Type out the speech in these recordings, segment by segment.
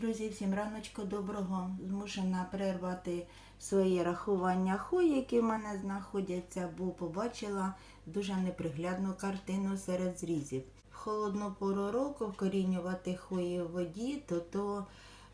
Друзі, всім раночку доброго. Змушена перервати свої рахування хой, які в мене знаходяться, бо побачила дуже неприглядну картину серед зрізів. В холодну пору року вкорінювати хої в воді, то то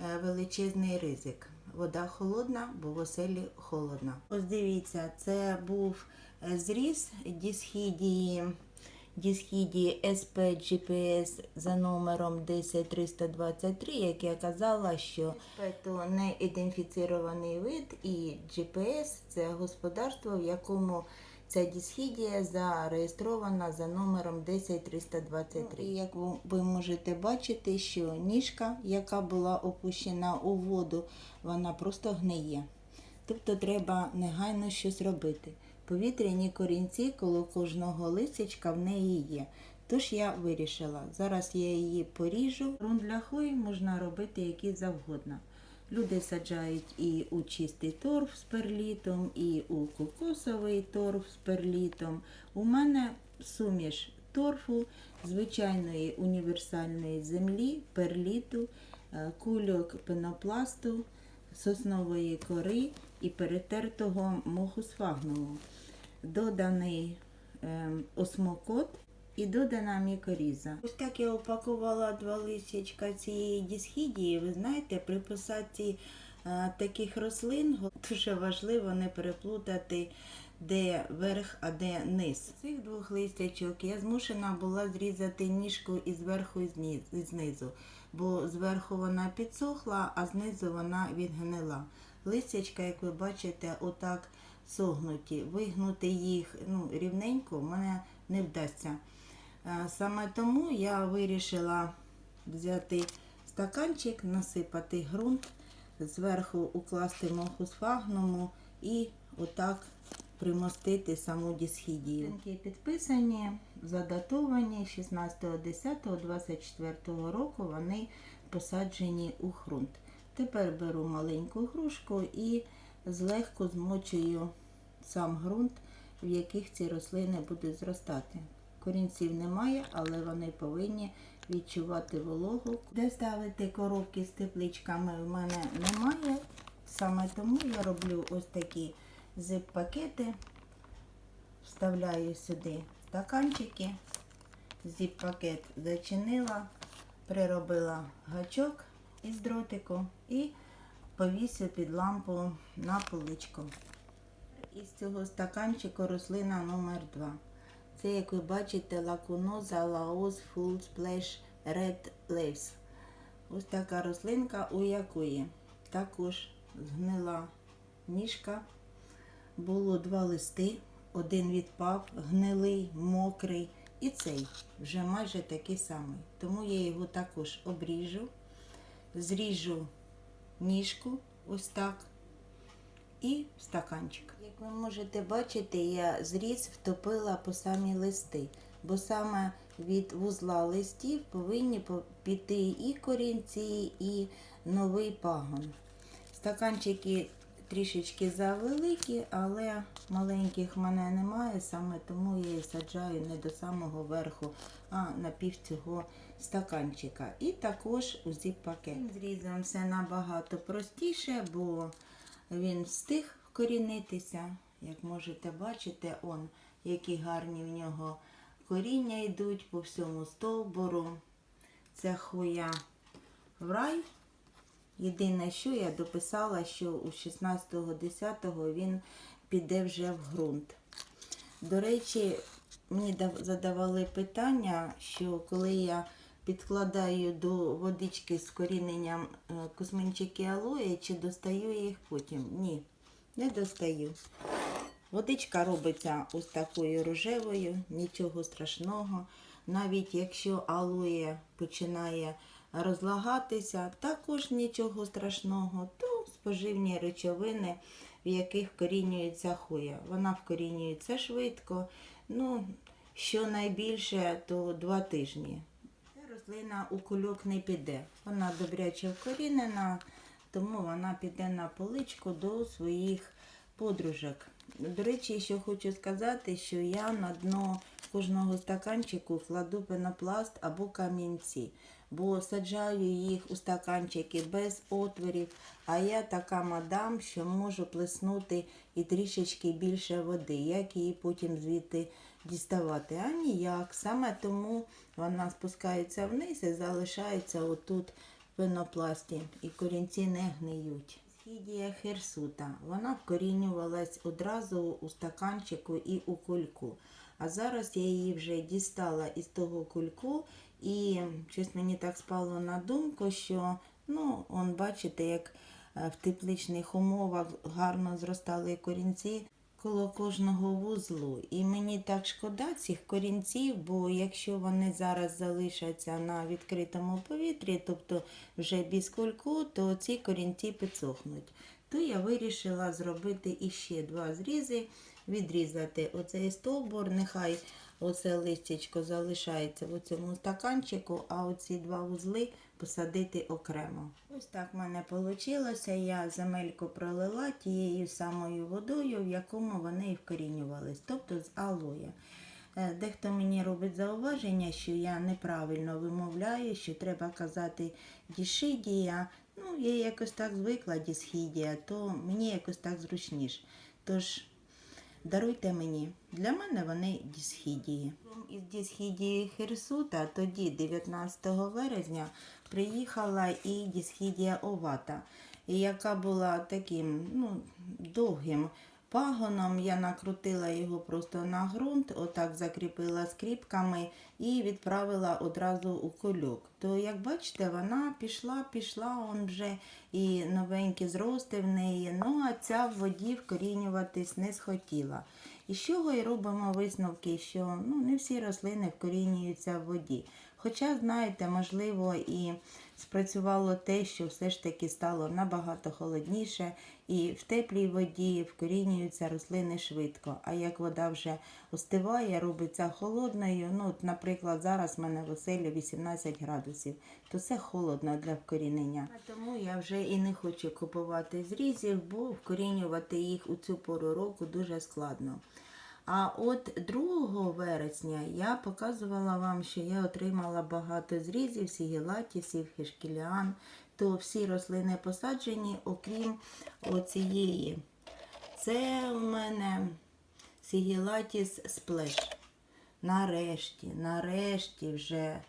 е, величезний ризик. Вода холодна, бо в оселі холодна. Ось дивіться, це був е, зріз дісхідії. Дісхідії SP GPS за номером 10323, як я казала, що то не ідентифікований вид і GPS це господарство, в якому ця дісхідія зареєстрована за номером 10323. І як ви можете бачити, що ніжка, яка була опущена у воду, вона просто гниє. Тобто треба негайно щось робити. Повітряні корінці коло кожного лисячка в неї є. Тож я вирішила, зараз я її поріжу. Грунт для хвої можна робити який завгодно. Люди саджають і у чистий торф з перлітом, і у кокосовий торф з перлітом. У мене суміш торфу, звичайної універсальної землі, перліту, е, кульок пенопласту, соснової кори і перетертого моху сфагнового. Доданий е, осмокот і додана мікоріза. Ось так я упакувала два листячка цієї дісхідії. Ви знаєте, при посадці е, таких рослин дуже важливо не переплутати, де верх, а де низ. Цих двох листячок я змушена була зрізати ніжку і зверху, і знизу, бо зверху вона підсохла, а знизу вона відгнила. Листячка, як ви бачите, отак согнуті. Вигнути їх ну, рівненько в мене не вдасться. Е, Саме тому я вирішила взяти стаканчик, насипати ґрунт, зверху укласти моху сфагному і отак примостити саму дісхідію. Підписані, задатовані 16.10.24 року вони посаджені у ґрунт. Тепер беру маленьку грушку і злегку змочую сам ґрунт, в яких ці рослини будуть зростати. Корінців немає, але вони повинні відчувати вологу. Де ставити коробки з тепличками в мене немає. Саме тому я роблю ось такі зип-пакети, вставляю сюди стаканчики, зіп-пакет зачинила, приробила гачок із дротику і повісив під лампу на поличку. Із цього стаканчику рослина номер 2 Це, як ви бачите, лакуноза Laos Full Splash Red Leaves. Ось така рослинка, у якої також згнила ніжка. Було два листи, один відпав, гнилий, мокрий. І цей вже майже такий самий. Тому я його також обріжу, зріжу ніжку ось так і стаканчик. Як ви можете бачити, я зріз втопила по самі листи, бо саме від вузла листів повинні піти і корінці, і новий пагон. Стаканчики трішечки завеликі, але маленьких в мене немає, саме тому я їх саджаю не до самого верху, а на пів цього стаканчика. І також у зіп-пакет. Зрізом все набагато простіше, бо він встиг вкорінитися. Як можете бачити, он, які гарні в нього коріння йдуть по всьому стовбуру. Це хуя в рай. Єдине, що я дописала, що у 16.10 він піде вже в ґрунт. До речі, мені задавали питання, що коли я підкладаю до водички з коріненням е, косминчики алої, чи достаю їх потім? Ні, не достаю. Водичка робиться ось такою рожевою, нічого страшного. Навіть якщо алоє починає розлагатися, також нічого страшного, то споживні речовини, в яких вкорінюється хоя. Вона вкорінюється швидко, ну, що найбільше, то два тижні. Рослина у кульок не піде. Вона добряче вкорінена, тому вона піде на поличку до своїх подружок. До речі, ще хочу сказати, що я на дно кожного стаканчику кладу пенопласт або камінці, бо саджаю їх у стаканчики без отворів, а я така мадам, що можу плеснути і трішечки більше води, як її потім звідти діставати. А ніяк. Саме тому вона спускається вниз і залишається отут в пенопласті, і корінці не гниють. Східія херсута. Вона вкорінювалась одразу у стаканчику і у кульку. А зараз я її вже дістала із того кульку, і щось мені так спало на думку, що ну, он бачите, як е, в тепличних умовах гарно зростали корінці коло кожного вузлу. І мені так шкода цих корінців, бо якщо вони зараз залишаться на відкритому повітрі, тобто вже без кульку, то ці корінці підсохнуть. То я вирішила зробити іще два зрізи, відрізати оцей стовбур, нехай оце листячко залишається в цьому стаканчику, а оці два вузли посадити окремо. Ось так в мене вийшло. Я земельку пролила тією самою водою, в якому вони і вкорінювались, тобто з алоє. Е, Дехто мені робить зауваження, що я неправильно вимовляю, що треба казати дішидія. Ну, я якось так звикла дісхідія, то мені якось так зручніше. Тож даруйте мені. Для мене вони дісхідії. Із дісхідії Херсута тоді, 19 березня, приїхала і дісхідія Овата, яка була таким ну, довгим пагоном. Я накрутила його просто на ґрунт, отак закріпила скріпками і відправила одразу у кольок. То, як бачите, вона пішла, пішла, он вже і новенькі зрости в неї. Ну а ця в воді вкорінюватись не схотіла. І з чого і робимо висновки, що ну, не всі рослини вкорінюються в воді. Хоча, знаєте, можливо, і спрацювало те, що все ж таки стало набагато холодніше, і в теплій воді вкорінюються рослини швидко. А як вода вже остиває, робиться холодною. Ну, от, наприклад, зараз в мене в оселі 18 градусів, то це холодно для вкорінення. Тому я вже і не хочу купувати зрізів, бо вкорінювати їх у цю пору року дуже складно. А от 2 вересня я показувала вам, що я отримала багато зрізів, сігелатісів, хешкіліан, то всі рослини посаджені, окрім оцієї. Це у мене сігелатіс сплеш. Нарешті, нарешті вже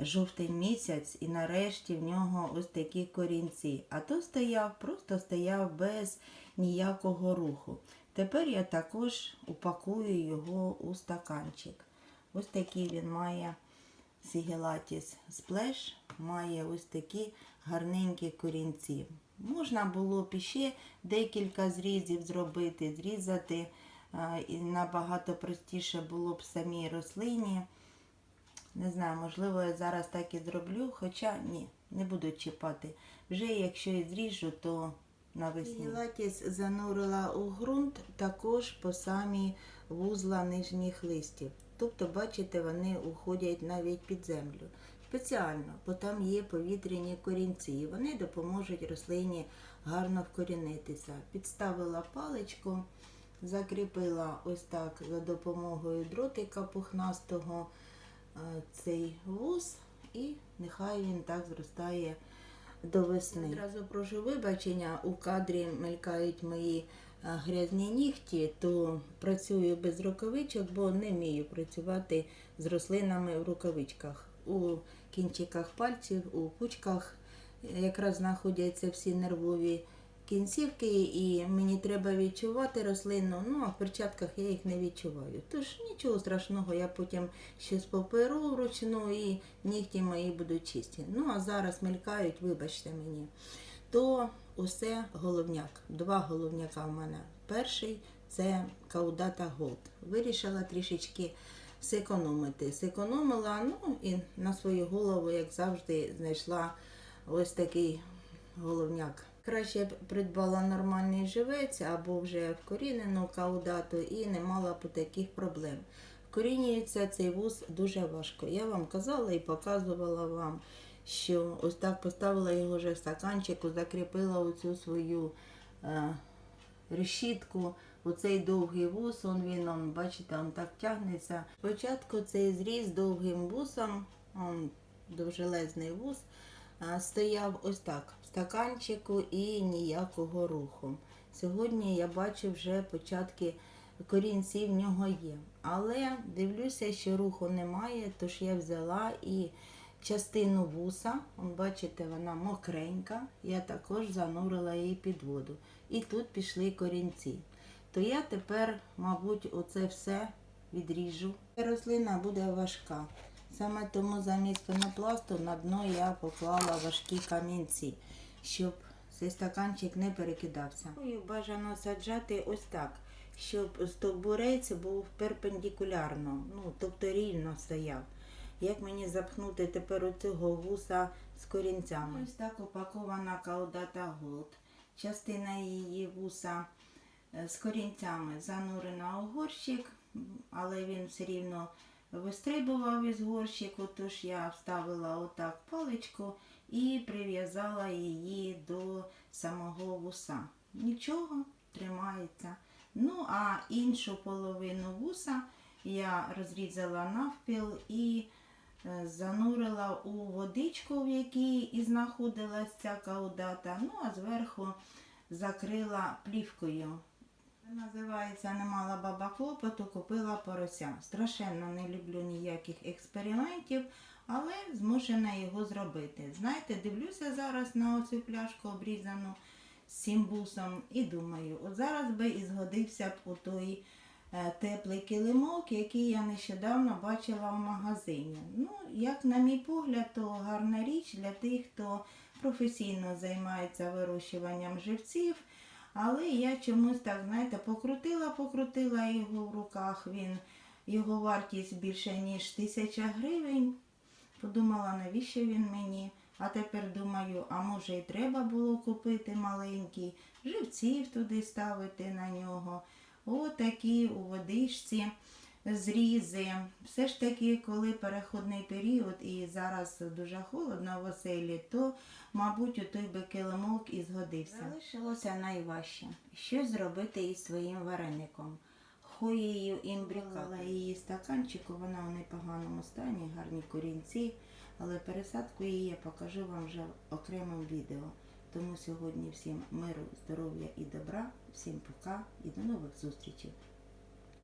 жовтень місяць, і нарешті в нього ось такі корінці. А то стояв, просто стояв без ніякого руху. Тепер я також упакую його у стаканчик. Ось такий він має сігелатіс сплеш, має ось такі гарненькі корінці. Можна було б іще декілька зрізів зробити, зрізати, і набагато простіше було б самій рослині. Не знаю, можливо, я зараз так і зроблю, хоча ні, не буду чіпати. Вже якщо і зріжу, то навесні. Латіс занурила у ґрунт також по самі вузла нижніх листів. Тобто, бачите, вони уходять навіть під землю. Спеціально, бо там є повітряні корінці, і вони допоможуть рослині гарно вкорінитися. Підставила паличку, закріпила ось так за допомогою дротика пухнастого е, цей вуз, і нехай він так зростає до весни. Одразу прошу вибачення, у кадрі мелькають мої грязні нігті, то працюю без рукавичок, бо не вмію працювати з рослинами в рукавичках. У кінчиках пальців, у пучках якраз знаходяться всі нервові кінцівки, і мені треба відчувати рослину, ну а в перчатках я їх не відчуваю. Тож нічого страшного, я потім ще споперу вручну і нігті мої будуть чисті. Ну а зараз мелькають, вибачте мені. То усе головняк. Два головняка в мене. Перший це Каудата Голд. Вирішила трішечки зекономити. Зекономила, ну і на свою голову, як завжди, знайшла ось такий головняк. Краще б придбала нормальний живець або вже вкорінену каудату і не мала б таких проблем. Вкорінюється цей вуз дуже важко. Я вам казала і показувала вам, що ось так поставила його вже в стаканчику, закріпила оцю свою е, решітку. Оцей довгий вуз, он він, он, бачите, он так тягнеться. Спочатку цей зріз довгим вусом, он довжелезний вуз, а, стояв ось так стаканчику і ніякого руху. Сьогодні я бачу вже початки корінці в нього є. Але дивлюся, що руху немає, тож я взяла і частину вуса, бачите, вона мокренька, я також занурила її під воду. І тут пішли корінці. То я тепер, мабуть, оце все відріжу. Рослина буде важка. Саме тому замість пенопласту на дно я поклала важкі камінці, щоб цей стаканчик не перекидався. Бажано саджати ось так, щоб стовбурець був перпендикулярно, ну, тобто рівно стояв. Як мені запхнути тепер у цього вуса з корінцями? Ось так упакована каудата голд. Частина її вуса е, з корінцями занурена у горщик, але він все рівно вистрибував із горщику, тож я вставила отак паличку і прив'язала її до самого вуса. Нічого, тримається. Ну, а іншу половину вуса я розрізала навпіл і е, занурила у водичку, в якій і знаходилась ця каудата. Ну, а зверху закрила плівкою. Називається не мала баба клопоту, купила порося. Страшенно не люблю ніяких експериментів, але змушена його зробити. Знаєте, дивлюся зараз на оцю пляшку обрізану з сімбусом і думаю, от зараз би і згодився б у той е, теплий килимок, який я нещодавно бачила в магазині. Ну, як на мій погляд, то гарна річ для тих, хто професійно займається вирощуванням живців. Але я чомусь так, знаєте, покрутила, покрутила його в руках. Він, його вартість більше, ніж тисяча гривень. Подумала, навіщо він мені? А тепер думаю, а може і треба було купити маленький, живців туди ставити на нього. Отакі у водичці зрізи. Все ж таки, коли переходний період і зараз дуже холодно в оселі, то, мабуть, у той би килимок і згодився. Залишилося найважче. Що зробити із своїм вареником? Хоєю імбрікала її стаканчику, вона в непоганому стані, гарні корінці, але пересадку її я покажу вам вже в окремому відео. Тому сьогодні всім миру, здоров'я і добра, всім пока і до нових зустрічей.